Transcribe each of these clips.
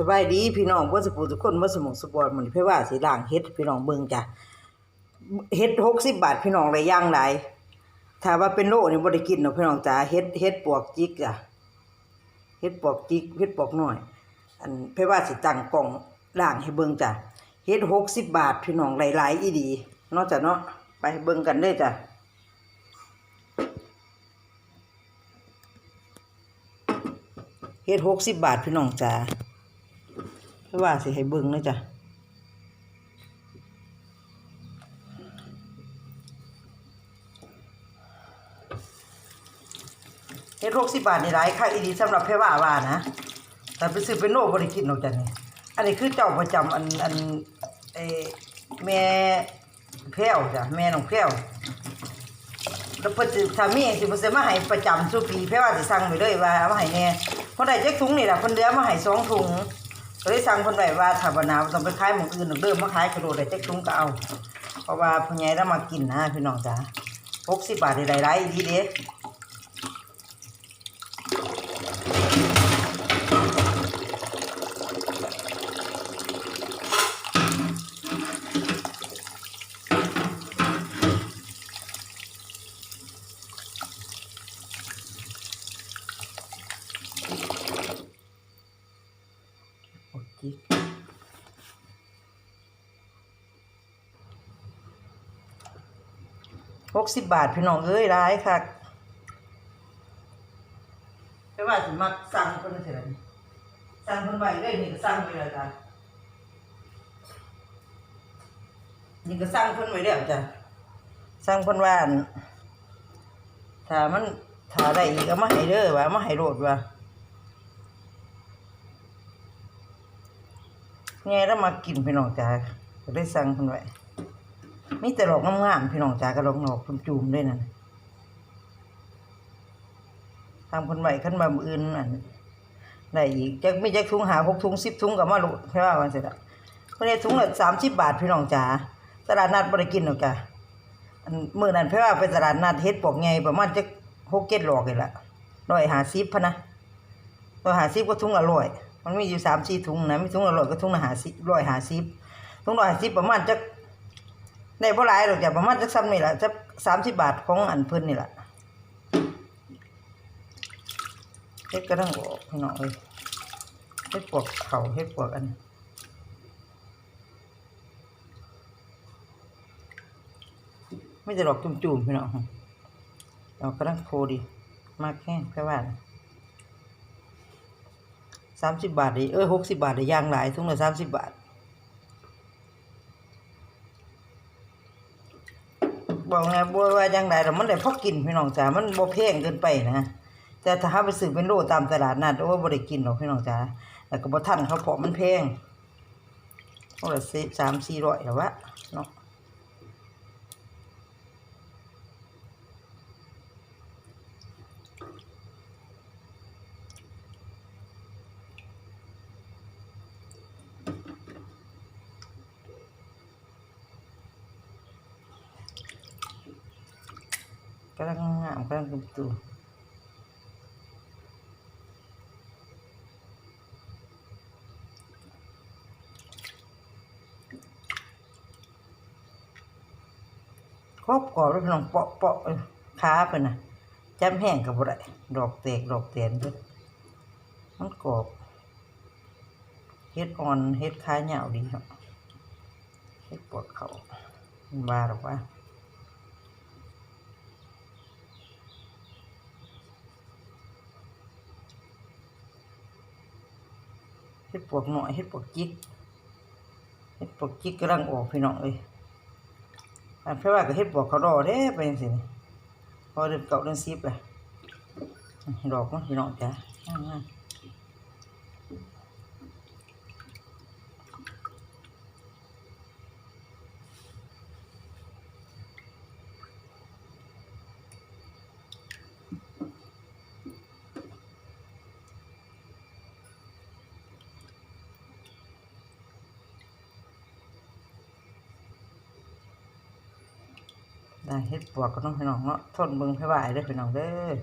สบายดีพี่น้องบ่าสปูทุกคนบ่าสมองสปอร์ตมื้อนี้เพิ่นว่าสิล้างเฮ็ดพี่น้องเบิ่งจ้ะเฮ็ด60บาทพี่น้องได้อย่างหลายถ้าว่าเป็นโลนี่บ่ได้กินดอกพี่น้องจ้าเฮ็ดเฮ็ดปวกจิกจ้ะเฮ็ดปวกจิกเฮ็ดปวกหน้อย อันเพิ่นว่าสิตั้งกล้องล้างให้เบิ่งจ้ะเฮ็ด60บบาทพี่น้องหลายๆอีหลีนาะจ้ะเนาะไปเบิ่งกันเด้จ้ะเฮ็ดหกสิบบาทพี่น้องจ๋าเพราะ ว่าสิให้เบิ่งนะจ๊ะเฮ็ดหกสิบบาทนี่หลายค่าอีดีสำหรับเพว่าว่านะ แต่ไปซื้อเป็นโลบ่ได้กินหรอกจ้ะนี่อันนี้คือเจ้าประจำอันอันเอแม่แพ้วจ้ะแม่น้องแพ้วแล้วเพิ่นสิถ้ามีสิเพิ่นสิมาให้ประจำทุกปีเพราะว่าสิสั่งไว้เลยว่าเอามาให้แน่เพิ่นได้จักถุงนี่ล่ะเพิ่นเหลือมาให้สองถุง ก็เลยสั่งคนไว้ว่าถ้าบ่หนาวต้องไปขายหมองอื่นดอกเด้อมาขายกระโดดได้จักถุงก็เอา เพราะว่าพ่อใหญ่เรามากินนะพี่น้องจ๋า60บาทได้หลายๆดีเด้ 60บาทพี่น้องเอ้ยหลายคักแต่ว่าสิมักสั่งเพิ่นเท่านั้นสั่งเพิ่นไว้เลยนี่ก็สั่งไว้แล้วจ้ะนี่ก็สั่งเพิ่นไว้แล้วจ้ะสั่งเพิ่นว่านถ้ามันถ้าได้อีกเอามาให้เด้อว่ามาให้โลดว่าไงแล้วมากินพี่น้องจ๋าก็ได้สั่งเพิ่นไว้ มีแต่ดอกงามๆพี่น้องจ๋าก็ดอกนอกคุณจูมด้วยนั่นทำเพิ่นไว้คันมาอื่นนั่นได้อีกจักมีจักถุงหาหกถุง10ถุงก็มาลดแค่ว่าวันเสร็จละเพิ่นได้ถุงละ30บบาทพี่น้องจ๋าตลาดนัดบ่ได้กินหรอกจ้ะอันมื้อนั้นเพิ่ว่าไปตลาดนัดเฮ็ดปอกใหญ่ประมาณจัก6 7หลอกนี่ล่ะ150พะนะร้อยหาสิบก็ถุงละร้อย มันมีอยู่สามสี่ถุงนะมีถุงละร้อยก็ถุงละหาสิบร้อยหาสิบถุงร้อยหาสิบประมาณจัก ได้บ่หลายหรอกจ้ะประมาณจักซ้ำนี่แหละจักสามสิบบาทของอันเพิ่นนี่แหละเฮ็ดกระทั่งออกพี่น้องเอ้ยเฮ็ดปวกเข่าเฮ็ดปวกอันไม่จะดอกจุ่มๆพี่น้องดอกกระทั่งโคดีมากแค่แค่ว่าสามสิบบาทดิเออหกสิบบาทดิย่างหลายถุงละสามสิบบาท บอกไงบัวว่าย่างหลายแต่มันได้พอกินพี่น้องจ๋ามันบ่แพงเกินไปนะแต่ถ้าหาไปซื้อเป็นโลตามตลาดนัดโอ้บ่ได้กินหรอกพี่น้องจ๋าแล้วก็บ่ทันเขาเพราะมันแพงโอ้ละสิสามสี่ร้อยแล้ววะเนาะ กำลังงามกำลังตุ้มตูครอบกรอบแล้วพี่น้องเปาะเปาะเออขาเพิ่นะจำแห้งกับบ่ได้ดอกแตกดอกแตนเพิ่นมันกรอบเฮ็ดอ่อนเฮ็ดขาเหยวดีครับเฮ็ดปวดเขามาหรอว่า ฮ็ดปวกหน่อยเฮ็ดปวกจิกเฮ็ดปวกจิกกำลังออกพี่น้องเลยอันเพราะว่าก็เฮ็ดปวกเขาดอเด้ไปจังซี่นี่พอเดือนเก่าเดือนซีบเลยดอกมันพี่น้องจ้ะ ได้เฮ็ดปวกก็ต้องพี่น้องเนาะทนเบิ่งพี่ว่าได้พี่น้องเด้อ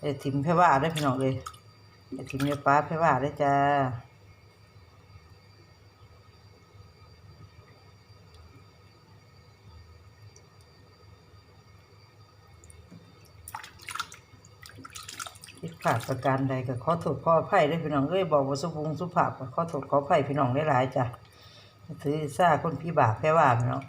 ไอ้ทิมพี่ว่าได้พี่น้องเลยไอ้ทิมเนี่ยป้าพี่ว่าได้จ้าผิดพลาดประการใดก็ขอโทษขอไผ่ได้พี่น้องเอ้ยบอกว่าสุบุงสุภาพขอโทษขออภัยพี่น้องได้หลายจ้ะถือซ่าคนพี่บาปแพ่ว่าพี่น้อง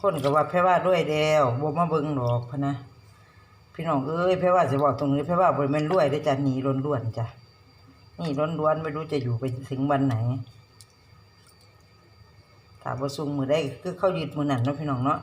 คนก็ว่าแพ้ว่าด้วยแล้วบ่มาเบิ่งดอกพะนะพี่น้องเอ้ยแพ้ว่าจะบอกตรงนี้แพ้ว่าบริเวณรวยได้จ้ะหนีล้วนจ้ะนี่ล้วนไม่รู้จะอยู่ไปถึงวันไหนถามประซุงมือได้คือเข้ายึดมือหนันเนาะพี่น้องเนาะ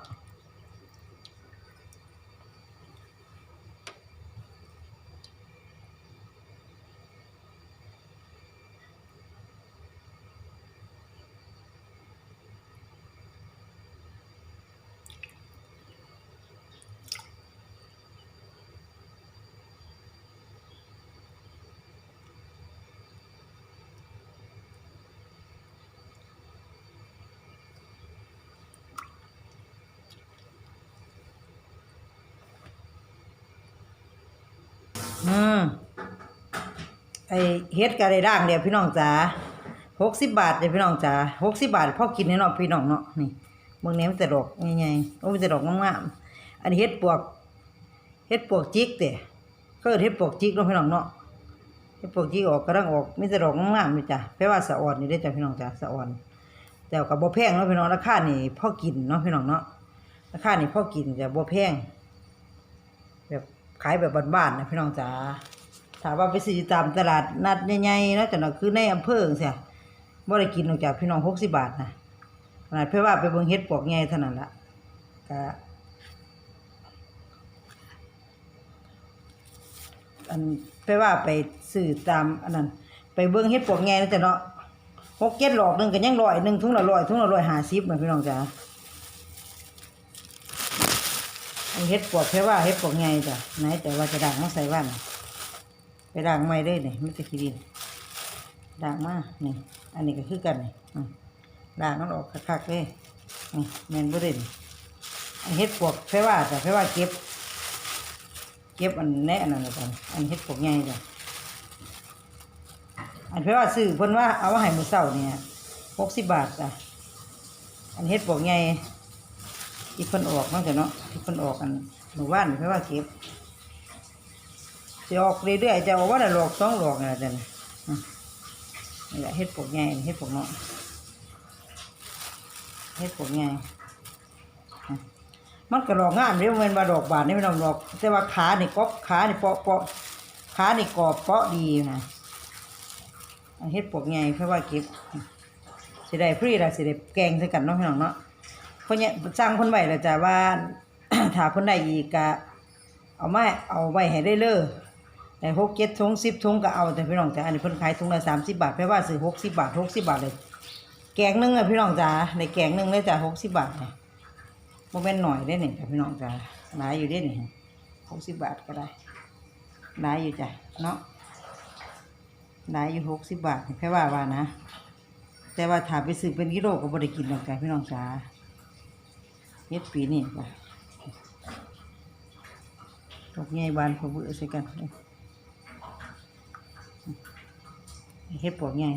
อืมไอเฮ็ดก็ได้ด่างเดียวพี่น้องจ๋าหกสิบบาทเดียวพี่น้องจ๋าหกสิบบาทพ่อกินให้เนาะพี่น้องเนาะนี่เบิ่งนี้มันแต่ดอกใหญ่ๆโอ้มันแต่ดอกงามๆอันนี้เฮ็ดปวกเฮ็ดปวกจิกเด้ก็เฮ็ดปวกจิกเนาะพี่น้องเนาะเฮ็ดปวกจิกออกกำลังออกมีแต่ดอกงามๆนี่จ้ะแปลว่าสะอ่อนนี่เด้จ้ะพี่น้องจ้ะสะอ่อนแต่ก็บ่แพงเนาะพี่น้องราคานี่พ่อกินเนาะพี่น้องเนาะราคานี่พ่อกินจ้ะบ่แพง ขายแบบบ้านๆนะพี่น้องจ๋าถ้าว่าไปซื้อตามตลาดนัดใหญ่ๆนะจ้ะเนาะคือในอำเภอจังซี่บ่ได้กินนอกจากพี่น้อง60บาทนะขนาดเพื่อว่าไปเบิ่งเฮ็ดปวกใหญ่เท่านั้นละก็อันไปว่าไปซื้อตามอันนั้นไปเบิ่งเฮ็ดปวกใหญ่เนาะจ้ะเนาะหกเจ็ดหลอกหนึ่งก็ยังร้อยหนึ่งถุงละร้อยถุงละร้อยหาสิบนะพี่น้องจ๋าอัน เฮ็ดปวกแค่ว่าเฮ็ดปวกไงจ้ะไหนแต่ว่าจะด่างมาใส่ว่านไปด่างไม่ได้เนี่ยไม่จะขี้ดินด่างมากนี่อันนี้ก็คือกันนี่ด่างมันออกคักๆเลยนี่แมนบ่ได้นี่อันเฮ็ดปวกแค่ว่าจ้ะแค่ว่าเก็บ เก็บอันแน่อันนั้นละอันเฮ็ดปวกไงจ้ะอันเพื่อว่าซื้อเพิ่นว่าเอามาให้มือเช้าเนี่ยหกสิบบาทจ้ะอันเฮ็ดบอกไง ที่เพิ่นออกเนาะจ้ะเนาะที่เพิ่นออกอันหมู่บ้านเพื่ว่าเก็บสิออกเรื่อยๆจะออกว่าละหลอกสองหลอกนี่ล่ะจ้ะนะอืมนี่แหละเฮ็ดปกไงเฮ็ดปกเนาะเฮ็ดปกไงอืมมันก็ดอกงามเด้บ่แม่นว่าดอกบานนี่ไม่ต้องดอก แต่ว่าขาเนี่กบขาเนี่เปาะเปาะขาเนี่กรอบเปาะดีนะเฮ็ดปวกใหญ่เพราะว่าเก็บสิได้ฟรีละสิได้แกงใส่กันเนาะพี่น้องเนาะ พราะเนี่ยสร้างคนไว้แล้วจ้ะว่าถ้าเพิ่นได้อีกก็เอาไมาเอาไว้ให้ได้เลยได้หกเจ็ดถุงสิบถุงก็เอาแต่พี่น้องจ้ะอันนี้เพิ่นขายถุงละสามสิบบาทแปลว่าซื้อหกสิบบาทหกสิบบาทเลย แกงหนึงอะพี่น้องจ้ะในแกงหนึงเลยจ้ะหกสิบบาทเนี่ยบ่แม่นหน่อยได้หนี่จ้ะพี่น้องจ้ะหลายอยู่เด้หนี่งหกสิบบาทก็ได้หลายอยู่จ้ะเนาะได้อยู่หกสิบบาทแค่ว่าว่านะ แต่ว่าถ้าไปซื้อเป็นกิโลก็บ่ได้กินหรอกจ้ะพี่น้องจ๋า เฮ็ดปีนี่จ้ะดอกใหญ่บานพอเบื่อใส่กันเฮ็ดปวกใหญ่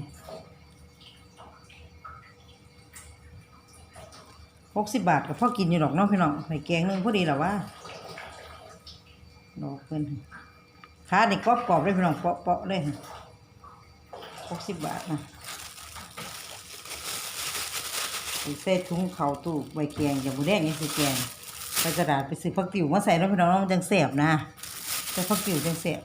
หกสิบบาทก็พอกินอยู่ดอกน้องพี่น้องใส่แกงหนึงพอดีหรอวะดอกเพิ่นขานี่กรอบๆเลยพี่น้องเปาะๆเลยหกสิบบาทนะ ใส่เศษถุงเขาตู้ใบแกงอย่างบุแดงนี่คือแกงไปกระดาษไปซื้อผักติ๋วมาใส่แล้วพี่น้องมันจังเสียบนะแต่ผักติ๋วจังเสียบ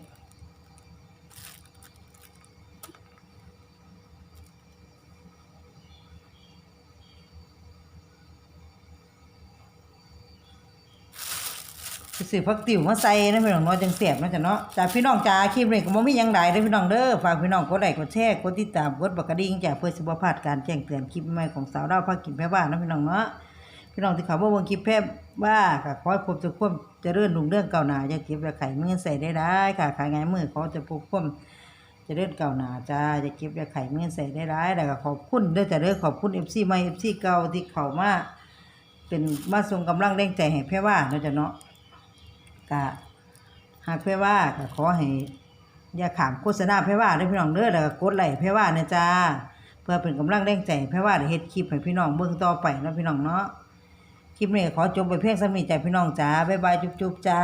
ไปซื้อผักติ๋วมาใส่นะพี่น้องเน้อยจังเสียบนะจ้ะเนาะจากพี่น้องจ้าคลิปนี้ก็บ่มีหยังใดเด้อพี่น้องเด้อฝากพี่น้องกดไลค์กดแชร์กดติดตามกดบักกระดิ่งจ้ะเพื่อสิบ่พลาดการแจ้งเตือนคลิปใหม่ของสาวดาวภาคกินแพ่บ้านนะพี่น้องเนาะพี่น้องที่เขาบ่เบิ่งคลิปแพร่ว่าก็ขอให้พบจอความเจริญรุ่งเรื่องเก้าหนาอย่าเก็บอย่าไข่เงินใส่ได้ได้ค่ะขายง่ายมือขอจะพบความเจริญก้าหนาจ้าอย่าเก็บอย่าไข่เงินใส่ได้ได้แล้วก็ขอบคุณเด้อจ้ะเด้อขอบคุณ FC ใหม่ FC เก่าที่เข้ามาเป็นมาส่งกำลังแรงใจให้แพ่ว่าเนาะจ้ะเนาะ ก็หากเพื่อว่าก็ขอให้อย่าขามโฆษณาเพื่อว่าได้อพี่น้องเด้อแล้วก็กดไลค์เพ่ว่านะจ้าเพื่อเป็นกำลังแรงใจเพื่อว่าได้เฮ็ดคลิปให้พี่น้องเบิ่งต่อไปนะพี่น้องเนาะคลิปนี้ขอจบไปเพียงสำนีใจพี่น้องจ้าบ๊ายบายจุ๊บๆจ้า